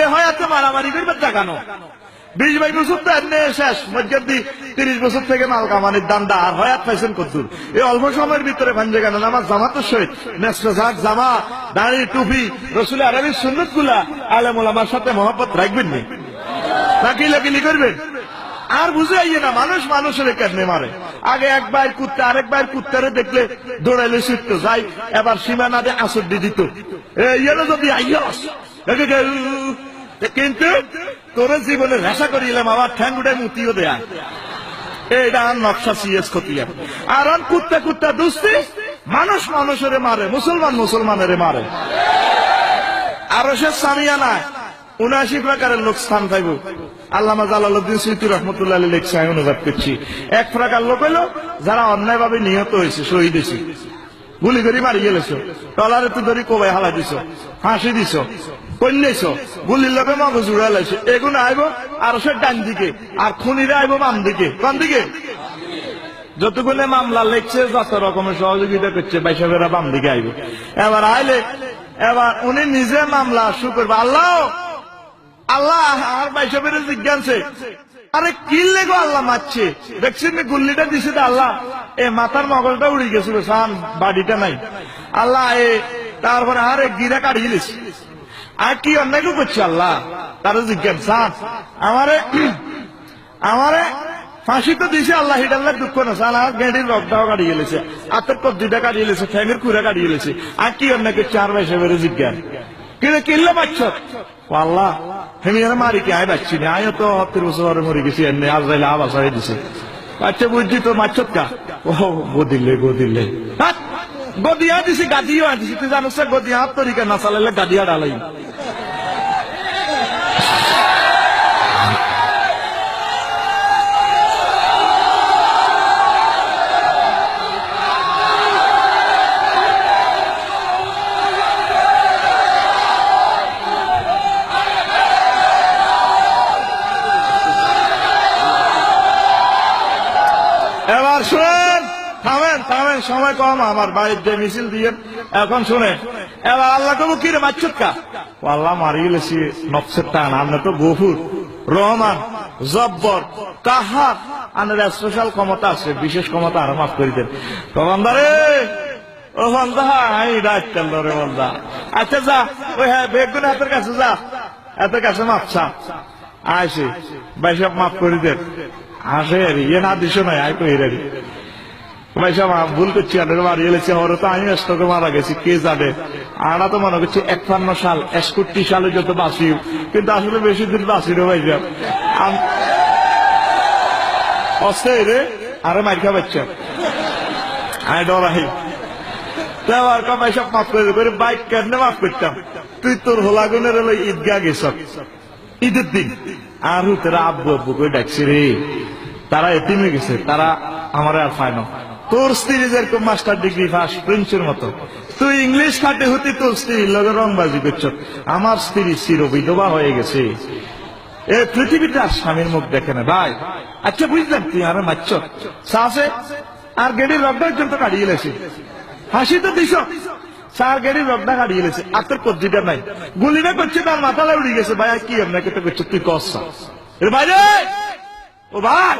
এ হয়াতে মারামারি করবে টাকানো বিশ বাইশ বছর তো এমনি শেষ। মধ্যে তিরিশ বছর থেকে মাল কামানির দান্দা আর হয়াত পাইছেন কদ্দুর। এই অল্প সময়ের ভিতরে ভাঞ্জে কেন আমার জামা তো সহিত। নেস্টাক জামা, দাড়ি, টুপি রসুল আরবির সুন্নতগুলা আলেমুল আমার সাথে মহব্বত রাখবেন নি? নাকি লাকিলি করবেন? আর বুঝে আইয়ে না, মানুষ মানুষের কেমনে মারে? আগে এক বাইর কুত্তে, আরেক বাইর কুত্তারে দেখলে দৌড়াইলে শিখতো যাই এবার সীমানা দিয়ে আসর দিয়ে দিত। ইয়েলো যদি আইয়াস। কিন্তু তোর জীবনে রেশা করিলাম, আবার ঠ্যাং উঠে মুতিও দেয়া। এইটা নকশা সিএস খতিয়ান আর। আর কুত্তা কুত্তা দুস্তি, মানুষ মানুষের মারে, মুসলমান মুসলমানের মারে। আরও সে সামিয়া নাই, উনআশি প্রকারের লোক স্থান পাইব। আল্লামা জালালউদ্দিন সৈয়দ রহমতুল্লাহ লেখছে, আমি অনুবাদ করছি। এক প্রকার লোক হইল, যারা অন্যায়ভাবে নিহত হয়েছে, শহীদ হয়েছে। গুলি করে মারি গেলেছ টলারে তো ধরি কোবাই হালা দিছ, ফাঁসি দিছ। কন্যাইছ, গুলির লোকে মগজ উড়ে এগুলো আইব, আর সে ডান দিকে, আর খুনিরা আইব বাম দিকে। কোন দিকে? যতগুলো মামলা লেখছে, যত রকমের সহযোগিতা করছে বাইসাবেরা বাম দিকে আইব। এবার আইলে, এবার উনি নিজে মামলা শুরু করবে। আল্লাহ! আল্লাহ, আর বাইসাবের জিজ্ঞানছে আরে কি লেগো আল্লাহ মারছে? দেখছেন না গুল্লিটা দিছে আল্লাহ। এ মাথার মগজটা উড়ে গেছিল, সান, বাড়িটা নাই। আল্লাহ, এ, তারপরে আরে গিরা কাটিয়ে আর কি অন্যায় করছে আল্লাহ? তারা জিজ্ঞান সান আমারে আমারে ফাঁসি তো দিছে আল্লাহ হিডাল্লাহ দুঃখ না। সালা গেঁডির রক্তাও কাটিয়ে গেলেছে, আতের কবজিটা কাটিয়ে গেলেছে, ঠ্যাঙের কুড়া কাটিয়ে গেলেছে। আর কি অন্য করছে আর ভাই সেবারে জিজ্ঞান কিন্তু কিনলে পাচ্ছ আল্লাহ, হেমি আর মারি কি আয় পাচ্ছি না? আয় তো তির বছর মরে গেছি এনে আজ যাইলে আবাস হয়ে দিছে। আচ্ছা বুঝছি তো মাছত কা ও, গদিলে গদিলে। গদিয়া দিছি, গাদিও আনছি। তুই জানো গদিয়া তরিকা না চালালে গাদিয়া ডালাই এবার শুনেন, থামেন থামেন, সময় কম, আমার বাড়ির যে মিছিল দিয়ে, এখন শুনে এবার আল্লাহ কবু কি রে, মাচ্ছুত কা? আল্লাহ মারি গেলেছি নকশের টান আমরা তো গফুর, রহমান, জব্বর, কাহার। আনের স্পেশাল ক্ষমতা আছে, বিশেষ ক্ষমতা আরও মাফ করে দেন। তো বান্দারে ও বান্দা আই ডাক্তার রে বান্দা আচ্ছা যা, ওই হ্যাঁ বেগুন হাতের কাছে যা, হাতের কাছে মাপ চা আইসি বাইসব মাফ করে দেন। আসে রে ইয়ে না দিস নাই আই কই রে? ভাইসাব ভুল করছি আনের মারি গেলেছি ওর তো আমি স্টকে মারা গেছি, কে জানে? আড়া তো মনে করছি একান্ন সাল একষট্টি সালে যত বাঁচি, কিন্তু আসলে বেশি দিন বাঁচি রে ভাইসাব। অস্থায়ী রে, আরে মার খা বাচ্চা। আই ডরাই দেওয়ার কামাই সব মাফ করে বাইক কেন মাফ করতাম? তুই তোর হোলাগুনের হলো ঈদগাহ গেছ ঈদের দিন। আর তোরা আব্বু আব্বু করে ডাকছি রে? তারা এতিমে গেছে, তারা আমার আর পায় না। তোর স্ত্রী যেরকম মাস্টার ডিগ্রি পাস প্রিন্সের মতো। তুই ইংলিশ খাটে হতি, তোর স্ত্রীর লগে রংবাজি করছ। আমার স্ত্রী চির বিধবা হয়ে গেছে। এ পৃথিবীতে আর স্বামীর মুখ দেখে না, ভাই। আচ্ছা বুঝলাম, তুই আরে মারছ। সাহসে আর গেড়ির লকডাউন চলতে কাটিয়ে গেছে হাসি তো দিছ। চার গেড়ির লকডাউন কাটিয়ে গেছে আর তোর কবজিটা নাই। গুলিটা করছে, তার মাথালে উড়ে গেছে। ভাই কি আপনাকে তো করছে? তুই কস এর বাইরে ও ভাই,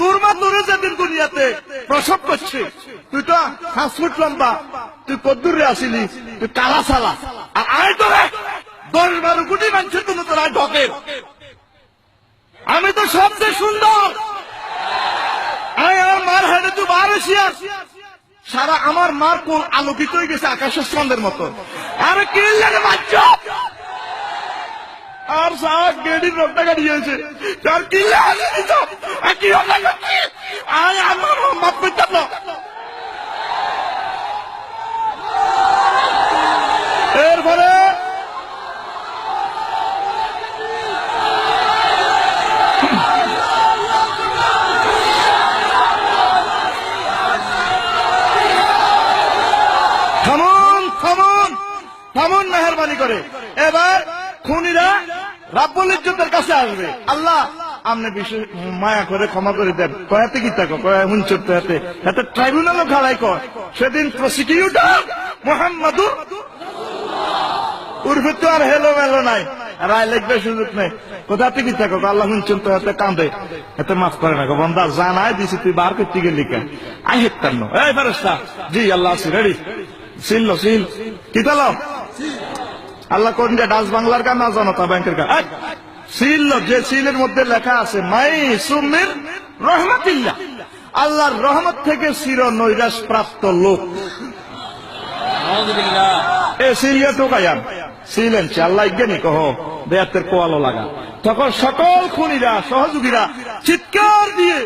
তোর মা তোরে যেদিন দুনিয়াতে প্রসব করছে, তুই তো পাঁচ ফুট লম্বা। তুই কদ্দুরে আসিলি, তুই কালা সালা। আর আয় তোরে দশ বারো কোটি মানুষের জন্য তোর আয় ঢকে। আমি তো সবচেয়ে সুন্দর। আয় আমার মার হেডে তুই বার এসিয়াস সারা আমার মার কোন আলোকিত হয়ে গেছে আকাশের চন্দ্রের মতো। আরে কি লাগে বাচ্চা? আর সারা গেড়ির রোগটা কাটিয়েছে তার কি লাগে দিছ আর কি আমার মেহরবানি করে। এবার খুনিরা রাব্বুল ইজ্জতের কাছে আসবে। আল্লাহ, আপনি বিশেষ মায়া করে ক্ষমা করে দেন। কয়াতে কি থাকো কয়া হুঞ্চুর তো হাতে। হাতে ট্রাইব্যুনালও খাড়াই কর সেদিন প্রসিকিউটর মোহাম্মদুর উর্ফে তো আর হেলো মেলো নাই। রায় লিখবে, সুযোগ নেই। কোথা থেকে থাকো আল্লাহ শুনছেন তো এতে কান্দে। এতে মাফ করে না গো বন্দা, জানাই দিছি, তুই বার করতে গেলি কেন? আই হেক্টার নো। এই ফেরেস্তা জি, আল্লাহ আছি রেডি সিল সিল। কি তালো আল্লাহ কোন যে ডাচ বাংলার কাম না জনতা ব্যাংকের কাম। এই, সিল যে সিলের মধ্যে লেখা আছে মাই সুমির রহমতিল্লাহ। আল্লাহর রহমত থেকে চির নৈরাশ প্রাপ্ত লোক। এ সিলিয়া টোকায়ান সিলেন আল্লাহ জ্ঞানী কহ দেয়াতের কোয়ালো লাগা। তখন সকল খুনিরা সহযোগীরা চিৎকার দিয়ে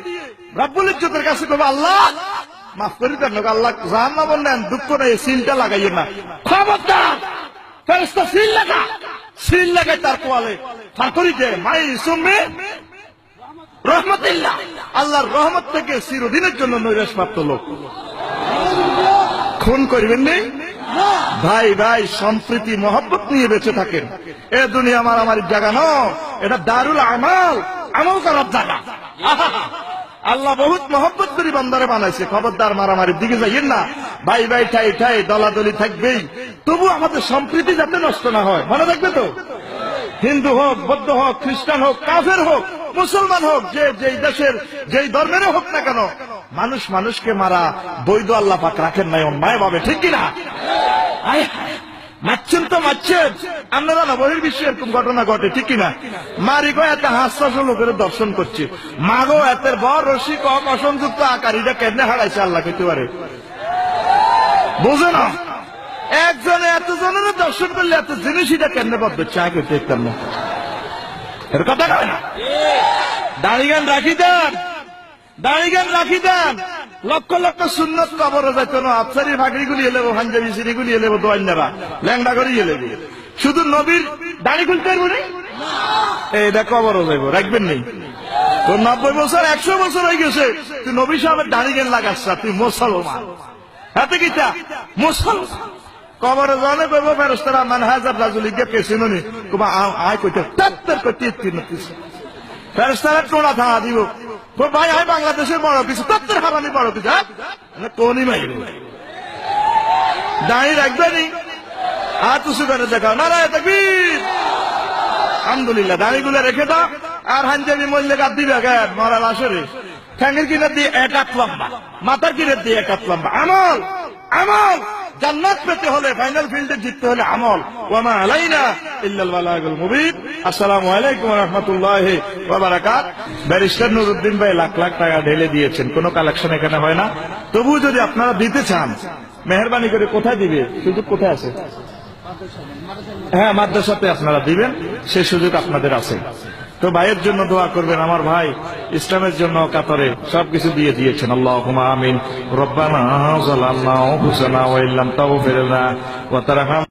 রাব্বুল ইজ্জতের কাছে কবে আল্লাহ মাফ করি দেন আল্লাহ জাহান বললেন দুঃখ নেই সিলটা লাগাইয়ে না। খবরদার! ফেরেস্তা সিল লাগা। সিল লাগাই তার কোয়ালে। ফাঁকরি দে মাই সুমে রহমতিল্লাহ। আল্লাহর রহমত থেকে চিরদিনের জন্য নৈরাশ প্রাপ্ত লোক। খুন করবেন নেই ভাই ভাই, সম্প্রীতি, মহব্বত নিয়ে বেঁচে থাকেন। এ দুনিয়া আমার আমার জায়গা ন এটা দারুল আমাল। আমল করার জায়গা! আল্লাহ বহুত মহব্বত করে বান্দারে বানাইছে। খবরদার মারামারির দিকে যাইয়েন না। ভাই ভাই, ঠাই ঠাই, দলাদলি থাকবেই। তবু আমাদের সম্প্রীতি যাতে নষ্ট না হয়। মনে থাকবে তো? হিন্দু হোক, বৌদ্ধ হোক, খ্রিস্টান হোক, কাফের হোক, মুসলমান হোক, যে, যেই দেশের, যেই ধর্মের হোক না কেন, মানুষ মানুষকে মারা বৈধ আল্লাহ পাক রাখেন নাই অন্যায় ভাবে ঠিক কিনা? আয় মারছেন তো মারছেন আপনারা না বহির বিশ্বে এরকম ঘটনা ঘটে, ঠিক কিনা? মারি গো এত হাস্যাস লোকের দর্শন করছে। মাগো এত বড় রসিক হক অসংযুক্ত আকারীরা কেমনে হারাইছে আল্লাহ কইতে পারে? বুঝো না? একজনে এত জনের দর্শন করলে এত জিনিস এটা কেমনে বদবে চা করতে দেখতাম না। এর কথা কয় না? দাড়িগান রাখি দেন। দাড়িগান রাখি দেন। লক্ষ লক্ষ সুন্নত কবর যাইতো না, আফসারি ভাগরি গুলি এলেবো হাঞ্জাবি সিরি গুলি এলেবো দোয়ান্যারা ল্যাংডা করি এলেবো। শুধু নবীর দাড়ি খুলতে পারব না? এইটা কবরও যাইব, রাখবেন নেই তোর নব্বই বছর, একশো বছর হয়ে গেছে, তুই নবী সাহেবের দাড়ি গেন লাগাচ্ছ? তুই মুসলমান। হাতে কিটা মুসলমান। কবরে জানে কইব ফেরেশতারা মান হাজার রাজুল ইগে পেছিনো নি, কুমা আয় কইতে তাত্তর কইতে তিন তিন ফেরেশতারা টোনা থাকা দিব। তো ভাই হয় বাংলাদেশের বড় কিছু তাত্তর হারানি বড় কিছু হ্যাঁ? না কোনই মাইরে দাঁড়িয়ে রাখবেনি হাত উঁচু করে দেখাও। না রায় তাকবীর। আলহামদুলিল্লাহ, দাঁড়িগুলো রেখে দাও। আর হাঞ্জাবি মল্লে গাদ দিবে গায়ে মরার আসরে। ঠ্যাঙ্গের কিনার দিয়ে এক হাত লম্বা। মাথার কিনে দিয়ে এক হাত লম্বা। আমল! আমল! জান্নাত পেতে হলে ফাইনাল ফিল্ডে জিততে হলে আমল। ওয়ামা আলাইনা ইল্লাল বালাগুল মুবিন। আসসালামু আলাইকুম রাহমাতুল্লাহি ওয়া ব্যারিস্টার নুরুদ্দিন ভাই লাখ লাখ টাকা ঢেলে দিয়েছেন, কোনো কালেকশন এখানে হয় না। তবু যদি আপনারা দিতে চান, মেহরবানি করে কোথায় দিবে? সুযোগ কোথায় আছে? হ্যাঁ মাদ্রাসাতে আপনারা দিবেন সেই সুযোগ আপনাদের আছে। তো ভাইয়ের জন্য দোয়া করবেন, আমার ভাই ইসলামের জন্য কাতরে সবকিছু দিয়ে দিয়েছেন। আল্লাহ আমিন। রব্বানা জালামনা হুসানা ওয়া ইল্লাম তাগফির লনা ওয়া তারহাম